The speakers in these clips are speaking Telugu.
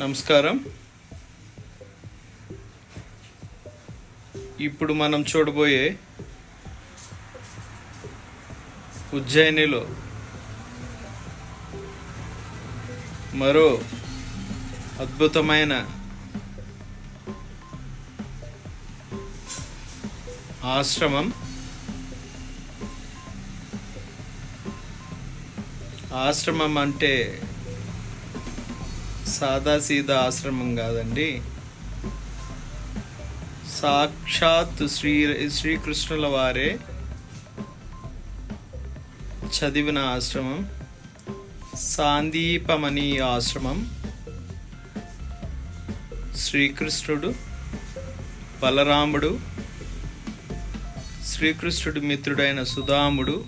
నమస్కారం. ఇప్పుడు మనం చూడబోయే ఉజ్జయినిలో మరో అద్భుతమైన ఆశ్రమం ఆశ్రమం అంటే సాదాసీదా ఆశ్రమం కాదండి. సాక్షాత్ శ్రీ శ్రీకృష్ణుల వారే చదివిన ఆశ్రమం. సాందీపమణి ఆశ్రమం. శ్రీకృష్ణుడు బలరాముడు శ్రీకృష్ణుడి మిత్రుడైన సుధాముడు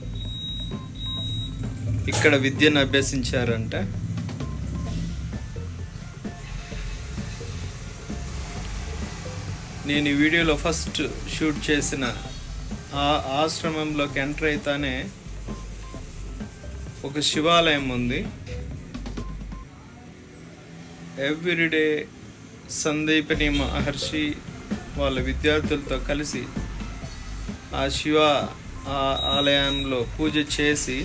ఇక్కడ విద్యను అభ్యసించారంట. నేను ఈ వీడియోలో ఫస్ట్ షూట్ చేసిన ఆ ఆశ్రమంలోకి ఎంటర్ అయితేనే ఒక శివాలయం ఉంది. ఎవ్రీడే సందీపని మహర్షి వాళ్ళ విద్యార్థులతో కలిసి ఆ శివ ఆ ఆలయంలో పూజ చేసి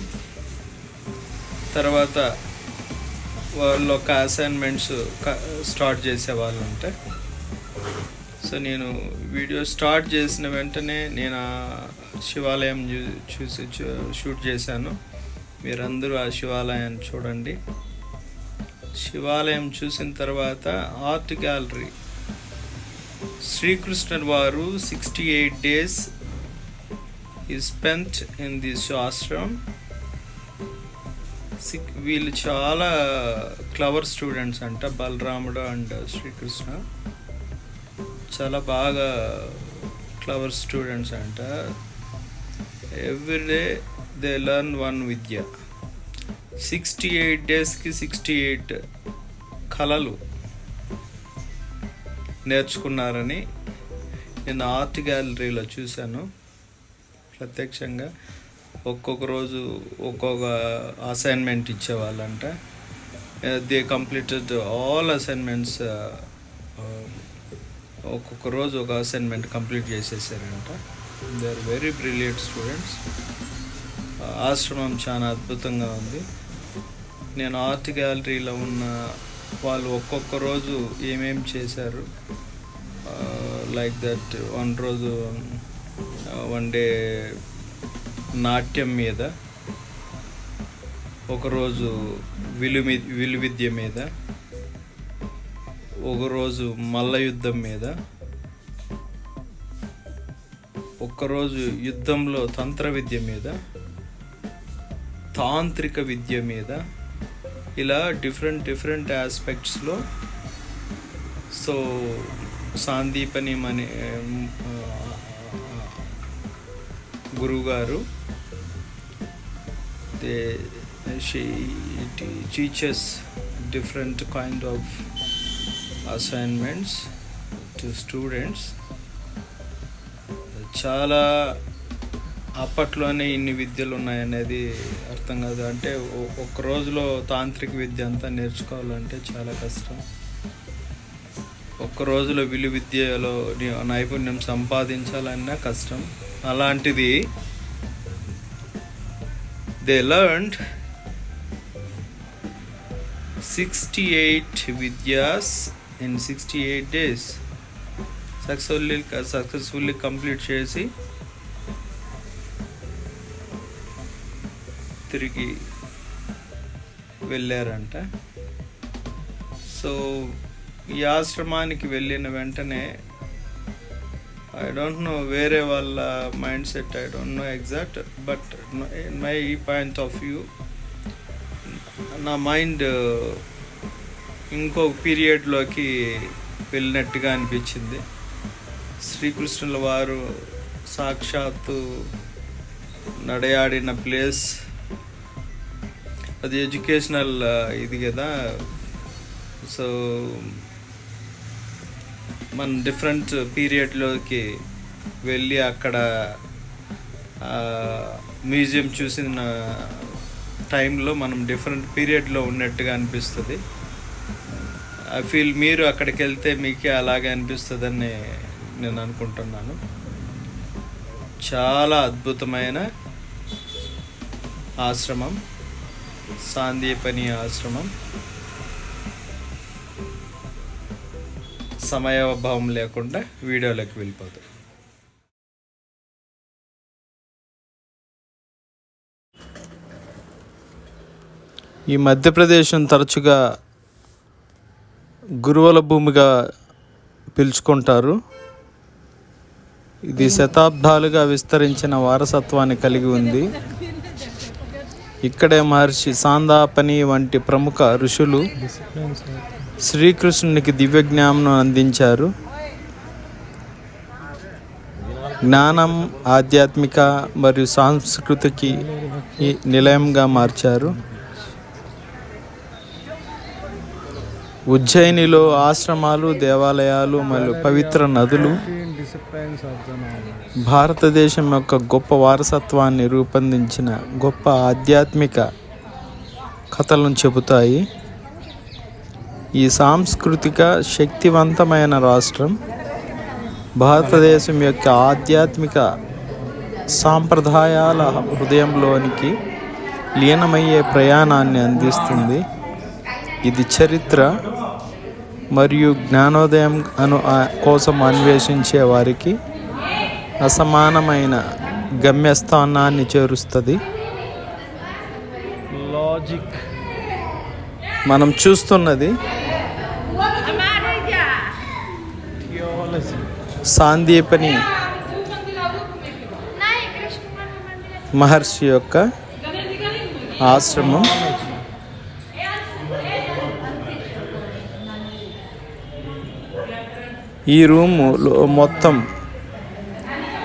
తర్వాత వాళ్ళు ఒక అసైన్మెంట్స్ స్టార్ట్ చేసేవాళ్ళు అంటే సో నేను వీడియో స్టార్ట్ చేసిన వెంటనే నేను ఆ శివాలయం చూ- చూసి చూ- షూట్ చేశాను. మీరందరూ ఆ శివాలయాన్ని చూడండి. శివాలయం చూసిన తర్వాత ఆర్ట్ గ్యాలరీ. శ్రీకృష్ణుడు వారు సిక్స్టీ ఎయిట్ డేస్ ఈ స్పెంట్ ఇన్ దిస్ ఆశ్రమం సిక్ వీళ్ళు చాలా క్లవర్ స్టూడెంట్స్ అంట బలరాముడు అండ్ శ్రీకృష్ణ. చాలా బాగా క్లవర్ స్టూడెంట్స్ అంట. ఎవ్రీడే దే లర్న్ వన్ విద్య. సిక్స్టీ ఎయిట్ డేస్కి సిక్స్టీ ఎయిట్ కళలు నేర్చుకున్నారని నేను ఆర్ట్ గ్యాలరీలో చూశాను. ప్రత్యక్షంగా ఒక్కొక్క రోజు ఒక్కొక్క అసైన్మెంట్ ఇచ్చేవాళ్ళంట. దే కంప్లీటెడ్ ఆల్ అసైన్మెంట్స్ ఒక్కొక్క రోజు ఒక assignment complete చేసేసారంట. They are very brilliant students ఆశ్రమం చాలా అద్భుతంగా ఉంది. నేను ఆర్ట్ గ్యాలరీలో ఉన్న వాళ్ళు ఒక్కొక్క రోజు ఏమేం చేశారు? లైక్ దట్ వన్ రోజు వన్ డే నాట్యం మీద ఒకరోజు విలు మీ- విలు విద్య మీద ఒకరోజు మల్ల యుద్ధం మీద ఒక్కరోజు యుద్ధంలో తంత్ర విద్య మీద తాంత్రిక విద్య మీద ఇలా డిఫరెంట్ డిఫరెంట్ ఆస్పెక్ట్స్లో సో సాందీపని మని గురువుగారు they she teachers different kind of assignments to students చాలా అప్పట్లోనే ఇన్ని విద్యలు ఉన్నాయనేది అర్థం కాదు. అంటే ఒక ఒక్క రోజులో తాంత్రిక విద్య అంతా నేర్చుకోవాలంటే చాలా కష్టం. ఒక్క రోజులో విలు విద్యలో నైపుణ్యం సంపాదించాలన్నా కష్టం. అలాంటిది they learned sixty eight Vidya's in sixty eight days successfully successfully complete చేసి తిరిగి వెళ్ళారంట. సో ఈ ఆశ్రమానికి వెళ్ళిన వెంటనే ఐ డోంట్ నో వేరే వాళ్ళ mind set I don't know exact but my point of view నా మైండ్ ఇంకొక పీరియడ్లోకి వెళ్ళినట్టుగా అనిపించింది. శ్రీకృష్ణుల వారు సాక్షాత్తు నడయాడిన ప్లేస్. అది ఎడ్యుకేషనల్ ఇది కదా. సో మన డిఫరెంట్ పీరియడ్లోకి వెళ్ళి అక్కడ మ్యూజియం చూసిన టైంలో మనం డిఫరెంట్ పీరియడ్లో ఉన్నట్టుగా అనిపిస్తుంది. ఐ ఫీల్ మీరు అక్కడికి వెళ్తే మీకే అలాగే అనిపిస్తుందని నేను అనుకుంటున్నాను. చాలా అద్భుతమైన ఆశ్రమం సాందీపని ఆశ్రమం. సమయాభావం లేకుండా వీడియోలోకి వెళ్ళిపోతాం. ఈ మధ్యప్రదేశం తరచుగా గురువుల భూమిగా పిలుచుకుంటారు. ఇది శతాబ్దాలుగా విస్తరించిన వారసత్వాన్ని కలిగి ఉంది. ఇక్కడే మహర్షి సాందాపని వంటి ప్రముఖ ఋషులు శ్రీకృష్ణునికి దివ్య జ్ఞానం అందించారు. జ్ఞానం ఆధ్యాత్మిక మరియు సాంస్కృతికి నిలయంగా మార్చారు. ఉజ్జయినిలో ఆశ్రమాలు దేవాలయాలు మరియు పవిత్ర నదులు భారతదేశం యొక్క గొప్ప వారసత్వాన్ని రూపొందించిన గొప్ప ఆధ్యాత్మిక కథలను చెబుతాయి. ఈ సాంస్కృతిక శక్తివంతమైన రాష్ట్రం భారతదేశం యొక్క ఆధ్యాత్మిక సాంప్రదాయాల హృదయంలోనికి లీనమయ్యే ప్రయాణాన్ని అందిస్తుంది. ఇది చరిత్ర మరియు జ్ఞానోదయం అను కోసం అన్వేషించే వారికి అసమానమైన గమ్యస్థానాన్ని చేరుస్తుంది. లాజిక్ మనం చూస్తున్నది సాందీపని మహర్షి యొక్క ఆశ్రమం. ఈ రూములో మొత్తం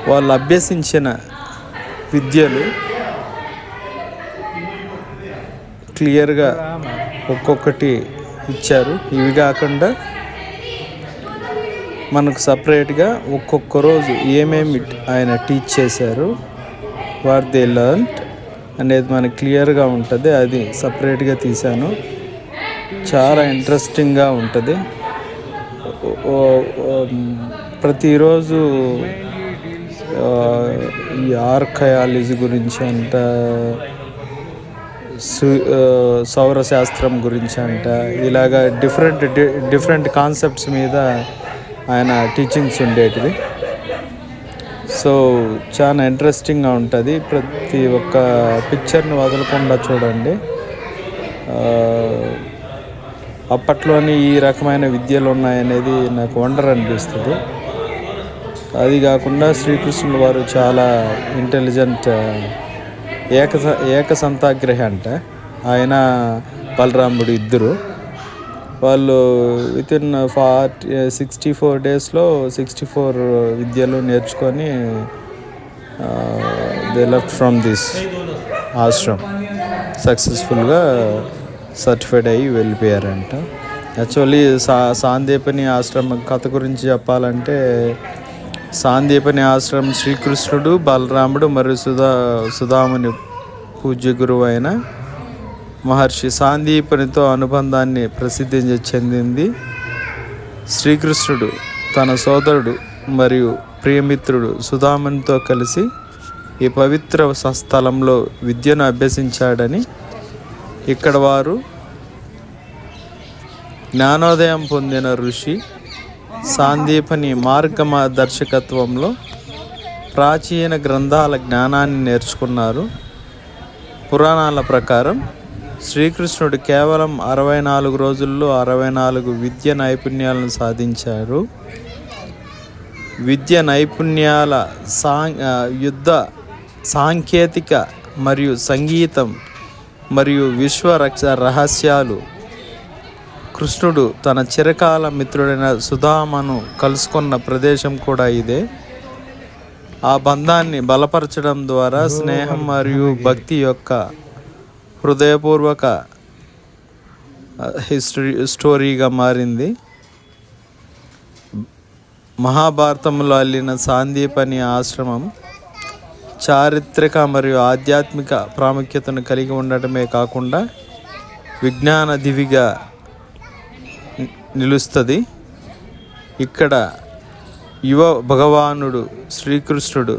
వాళ్ళు అభ్యసించిన విద్యలు క్లియర్గా ఒక్కొక్కటి ఇచ్చారు. ఇవి కాకుండా మనకు సపరేట్గా ఒక్కొక్క రోజు ఏమేమి ఆయన టీచ్ చేశారు వాట్ దే లర్న్ అనేది మనకు క్లియర్గా ఉంటుంది. అది సపరేట్గా తీశాను. చాలా ఇంట్రెస్టింగ్గా ఉంటుంది. ప్రతిరోజు ఈ ఆర్కయాలజీ గురించి అంట సౌరశాస్త్రం గురించి అంట ఇలాగా డిఫరెంట్ డి- డిఫరెంట్ కాన్సెప్ట్స్ మీద ఆయన టీచింగ్స్ ఉండేటివి. సో చాలా ఇంట్రెస్టింగ్గా ఉంటుంది. ప్రతి ఒక్క పిక్చర్ని వదలకుండా చూడండి. అప్పట్లోని ఈ రకమైన విద్యలు ఉన్నాయనేది నాకు వండర్ అనిపిస్తుంది అది కాకుండా శ్రీకృష్ణుల వారు చాలా ఇంటెలిజెంట్ ఏక ఏకసంతాగ్రహి అంట. ఆయన బలరాముడు ఇద్దరు. వాళ్ళు with in forty sixty four డేస్లో సిక్స్టీ ఫోర్ విద్యలు నేర్చుకొని they left from this ashram. సక్సెస్ఫుల్గా సర్టిఫైడ్ అయ్యి వెళ్ళిపోయారంట. యాక్చువల్లీ సా సాందీపని ఆశ్రమం కథ గురించి చెప్పాలంటే సాందీపని ఆశ్రమం శ్రీకృష్ణుడు బలరాముడు మరియు సుధా సుధాముని పూజ్య గురువు అయిన మహర్షి సాందీపనితో అనుబంధాన్ని ప్రసిద్ధి చెందింది శ్రీకృష్ణుడు. తన సోదరుడు మరియు ప్రియమిత్రుడు సుధామునితో కలిసి ఈ పవిత్ర స్థలంలో విద్యను అభ్యసించాడని ఇక్కడ వారు జ్ఞానోదయం పొందిన ఋషి సాందీపని మార్గదర్శకత్వంలో ప్రాచీన గ్రంథాల జ్ఞానాన్ని నేర్చుకున్నారు. పురాణాల ప్రకారం శ్రీకృష్ణుడు కేవలం అరవై నాలుగు రోజుల్లో అరవై నాలుగు విద్య నైపుణ్యాలను సాధించారు. విద్య నైపుణ్యాల సా యుద్ధ సాంకేతిక మరియు సంగీతం మరియు విశ్వ రక్ష రహస్యాలు. కృష్ణుడు తన చిరకాల మిత్రుడైన సుధామను కలుసుకున్న ప్రదేశం కూడా ఇదే. ఆ బంధాన్ని బలపరచడం ద్వారా స్నేహం మరియు భక్తి యొక్క హృదయపూర్వక హిస్టరీ స్టోరీగా మారింది. మహాభారతంలో అల్లిన సాందీపని ఆశ్రమం చారిత్రక మరియు ఆధ్యాత్మిక ప్రాముఖ్యతను కలిగి ఉండటమే కాకుండా విజ్ఞాన దివిగా నిలుస్తుంది. ఇక్కడ యువ భగవానుడు శ్రీకృష్ణుడు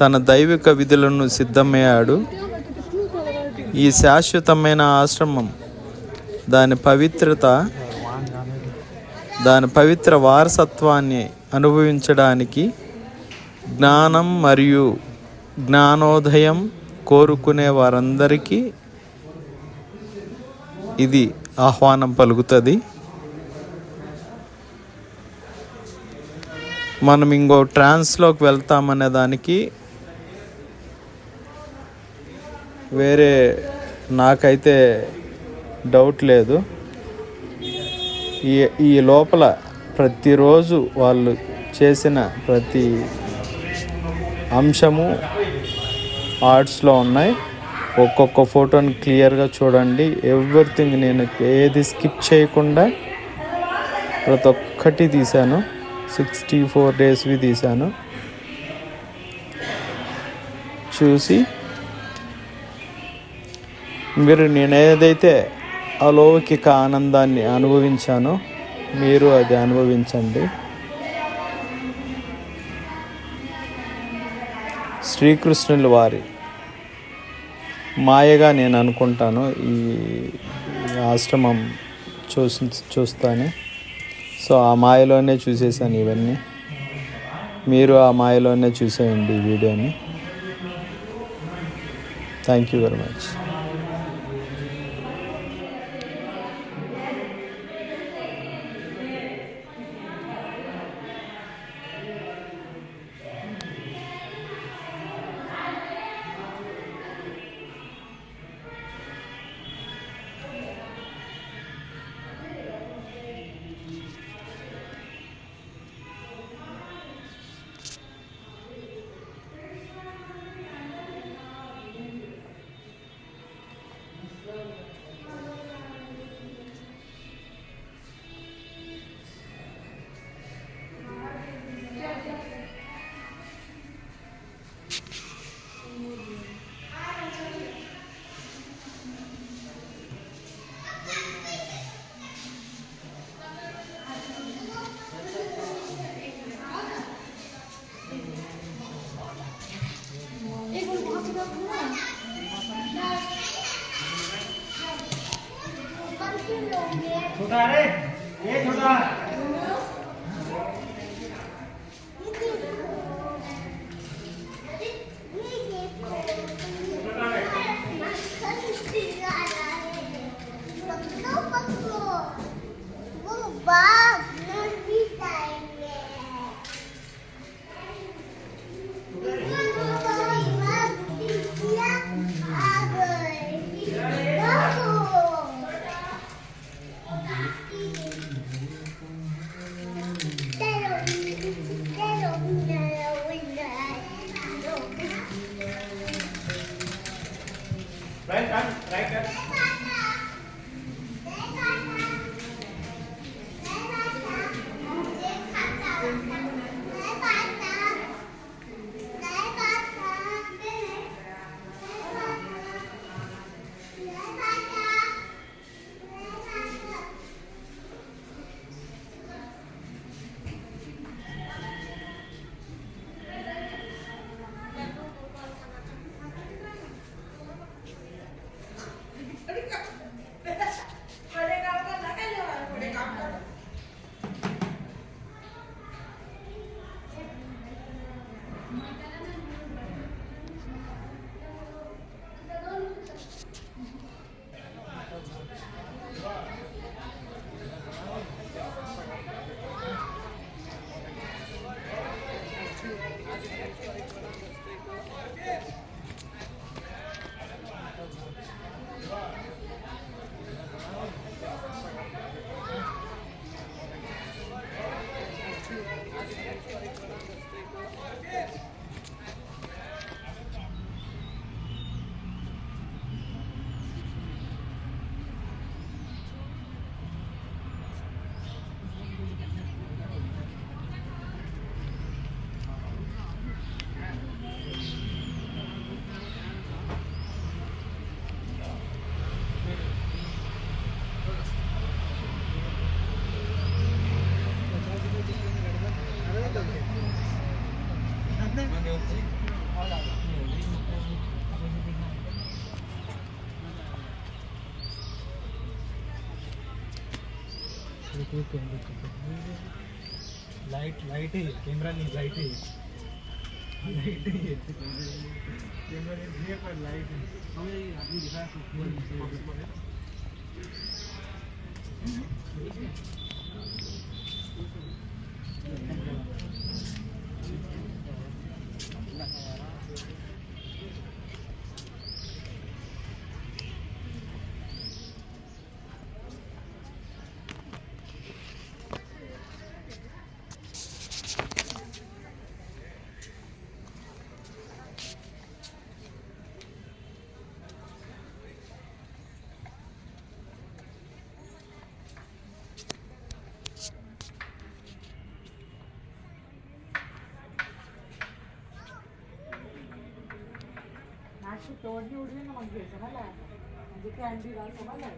తన దైవిక విధులను సిద్ధమయ్యాడు. ఈ శాశ్వతమైన ఆశ్రమం దాని పవిత్రత దాని పవిత్ర వారసత్వాన్ని అనుభవించడానికి జ్ఞానం మరియు జ్ఞానోదయం కోరుకునే వారందరికీ ఇది ఆహ్వానం పలుకుతుంది. మనం ఇంకో ట్రాన్స్లోకి వెళ్తామనే దానికి వేరే నాకైతే డౌట్ లేదు. ఈ ఈ లోపల ప్రతిరోజు వాళ్ళు చేసిన ప్రతి అంశము ఆర్ట్స్లో ఉన్నాయి. ఒక్కొక్క ఫోటోని క్లియర్గా చూడండి. ఎవ్రీథింగ్ నేను ఏది స్కిప్ చేయకుండా ప్రతి ఒక్కటి తీశాను. సిక్స్టీ ఫోర్ డేస్వి తీశాను. చూసి మీరు నేను ఏదైతే అలౌకిక ఆనందాన్ని అనుభవించానో మీరు అది అనుభవించండి. శ్రీకృష్ణుల వారి మాయగా నేను అనుకుంటాను. ఈ ఈ ఆశ్రమం చూసి చూస్తానే. సో ఆ మాయలోనే చూసేసాను ఇవన్నీ. మీరు ఆ మాయలోనే చూసేయండి ఈ వీడియోని. థ్యాంక్ యూ వెరీ మచ్ छोटा रे ये छोटा Rein, rein, rein, rein. Light light है, कैमरा नहीं, लाइट है। लाइट है, कैमरा नहीं लाइट है। हमें आदमी दिखा തോടിൻ്റെ ഉള്ളിൽ നിന്ന് മതി കഴിക്കണം അല്ലേ അഞ്ചിക്ക് അഞ്ച് ഇതാണ് സുഖം അല്ലേ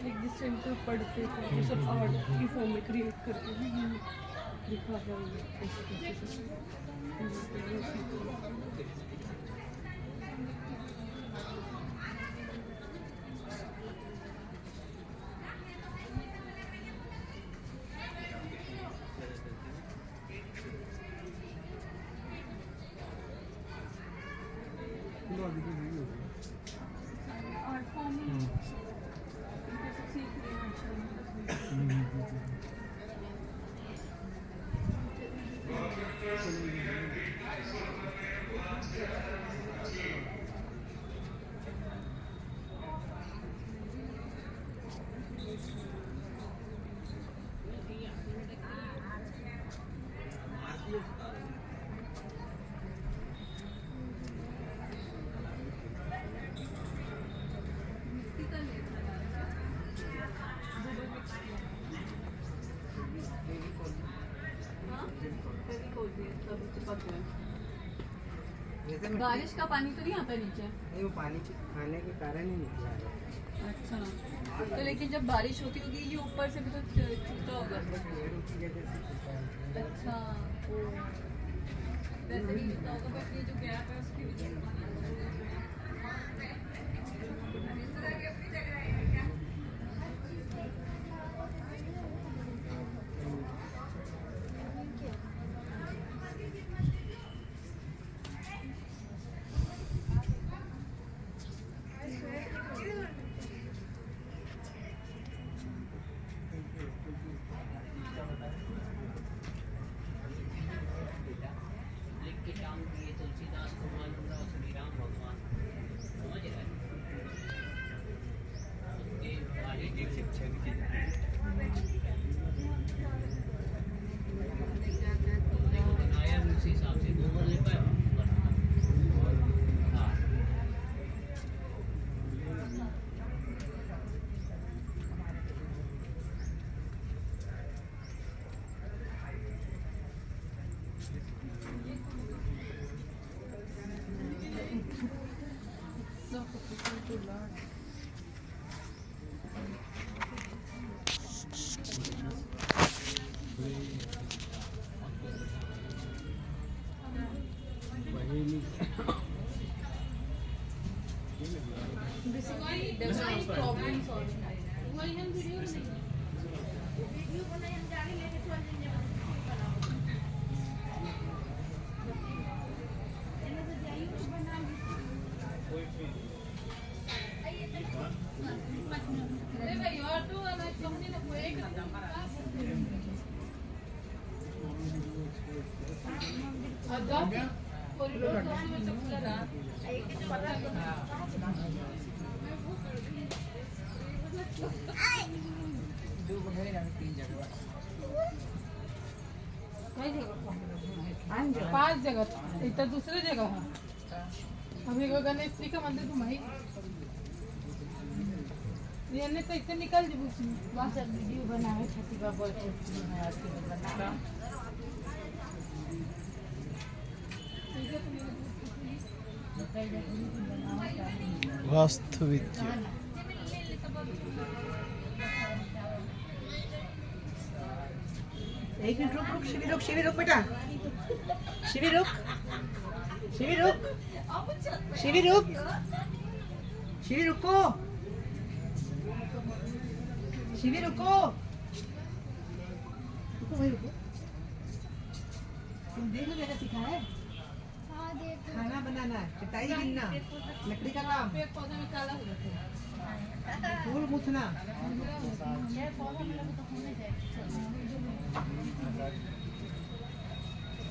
लाइक जिस पे पढ़ते थे वो सब आर्ट की फॉर्म में क्रिएट करके भी दिखा है। बारिश का पानी तो नहीं आता नीचे? नहीं वो पानी खाने के कारण ही निकला है। अच्छा। तो लेकिन जब बारिश होती होगी ये ऊपर से भी तो च- होगा। अच्छा। वैसे भी होगा बट ये जो गैप है उसकी वजह से design problem solving. Why video na? Video ko na yan dahil ito ang niya. तर दूसरी जगह हूँ हमें अभी गणेश जी का मंदिर घुमाई यानी तो इतने निकल जी वहाँ से वीडियो बनावे छठी बाबा वास्तविक एक मिनट रुक रुक शिविर रुक शिविर रुक बेटा शिविर रुक Şivi रुक Şivi रुक रुको भाई रुको तुम मैंने सिखाया है खाना बनाना चटाई गिनना लकड़ी का काम फूल मुथना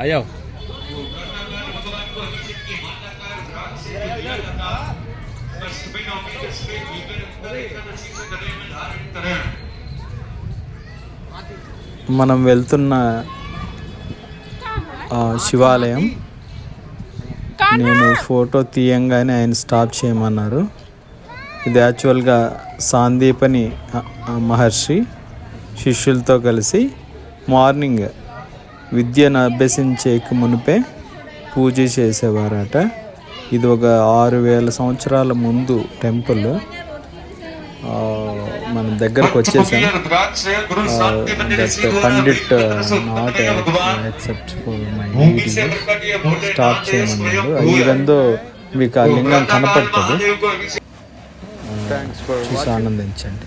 అయ్యో మనం వెళ్తున్న శివాలయం. నేను ఫోటో తీయంగానే ఆయన స్టాప్ చేయమన్నారు. ఇది యాక్చువల్గా సాందీపని మహర్షి. శిష్యులతో కలిసి మార్నింగ్ విద్యను అభ్యసించేకి మునిపే పూజ చేసేవారట. ఇది ఒక ఆరు వేల సంవత్సరాల ముందు టెంపుల్. మన మనం దగ్గరకు వచ్చేసాం. That pandit not accept for my stop చేయమన్నాడు. ఇదందో మీకు ఆ లింగం కనపడుతుంది. చూసి ఆనందించండి.